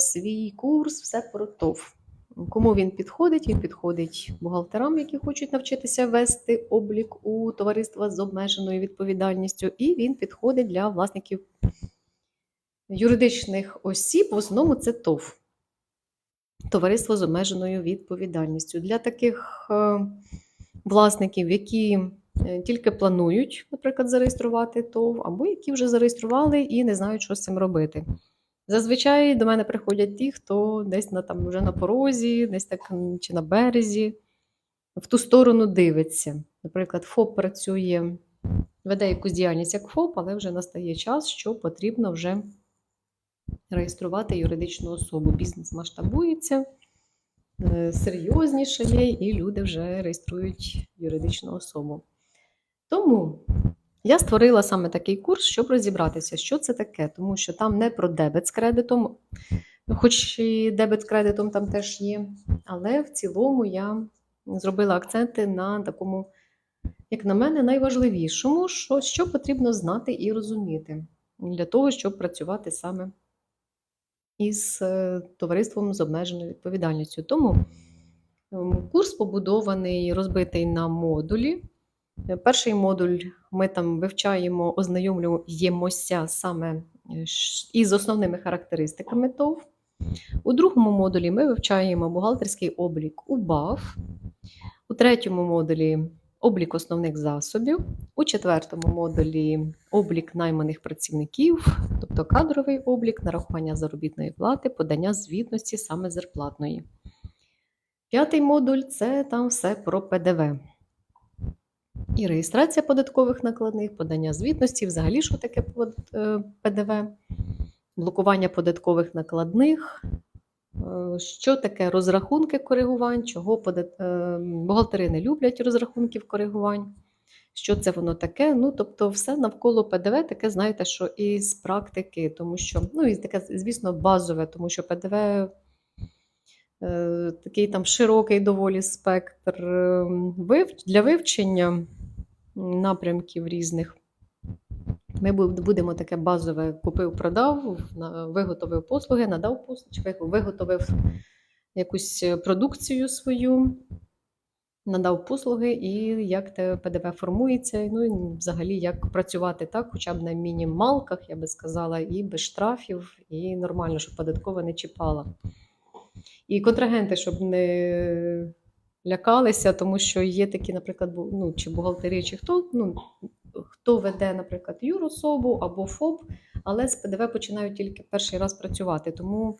свій курс все про ТОВ. Кому він підходить? Він підходить бухгалтерам, які хочуть навчитися вести облік у товариства з обмеженою відповідальністю, і він підходить для власників юридичних осіб. В основному це ТОВ. Товариство з обмеженою відповідальністю. Для таких е, власників, які е, тільки планують, наприклад, зареєструвати ТОВ, або які вже зареєстрували і не знають, що з цим робити. Зазвичай до мене приходять ті, хто десь на там вже на порозі, десь так чи на березі, в ту сторону дивиться. Наприклад, ФОП працює, веде якусь діяльність як ФОП, але вже настає час, що потрібно вже реєструвати юридичну особу. Бізнес масштабується, е, серйозніше є, і люди вже реєструють юридичну особу. Тому я створила саме такий курс, щоб розібратися, що це таке, тому що там не про дебет з кредитом, хоч і дебет з кредитом там теж є, але в цілому я зробила акценти на такому, як на мене, найважливішому, що, що потрібно знати і розуміти для того, щоб працювати саме із е, товариством з обмеженою відповідальністю. Тому ем, курс побудований, розбитий на модулі. Е, Перший модуль ми там вивчаємо, ознайомлюємося саме е, із основними характеристиками ТОВ. У другому модулі ми вивчаємо бухгалтерський облік УБАВ. У третьому модулі облік основних засобів. У четвертому модулі облік найманих працівників, тобто кадровий облік, нарахування заробітної плати, подання звітності саме зарплатної. П'ятий модуль це там все про ПДВ. І реєстрація податкових накладних, подання звітності, взагалі, що таке е, ПДВ, блокування податкових накладних, е, що таке розрахунки коригувань, чого подат- е, бухгалтери не люблять розрахунків коригувань, що це воно таке. Ну, тобто, все навколо ПДВ таке, знаєте, що із практики, тому що, ну, і таке, звісно, базове, тому що ПДВ такий там широкий доволі спектр е, вив- для вивчення напрямків різних. Ми будемо таке базове купив-продав, виготовив послуги, надав послуги, виготовив якусь е, продукцію свою, надав послуги, і як те ПДВ формується, ну і взагалі як працювати так, хоча б на мінімалках, я би сказала, і без штрафів, і нормально, щоб податкова не чіпала. І контрагенти, щоб не лякалися, тому що є такі, наприклад, ну, чи бухгалтері, чи хто, ну, хто веде, наприклад, юрособу або ФОП, але з ПДВ починають тільки перший раз працювати. Тому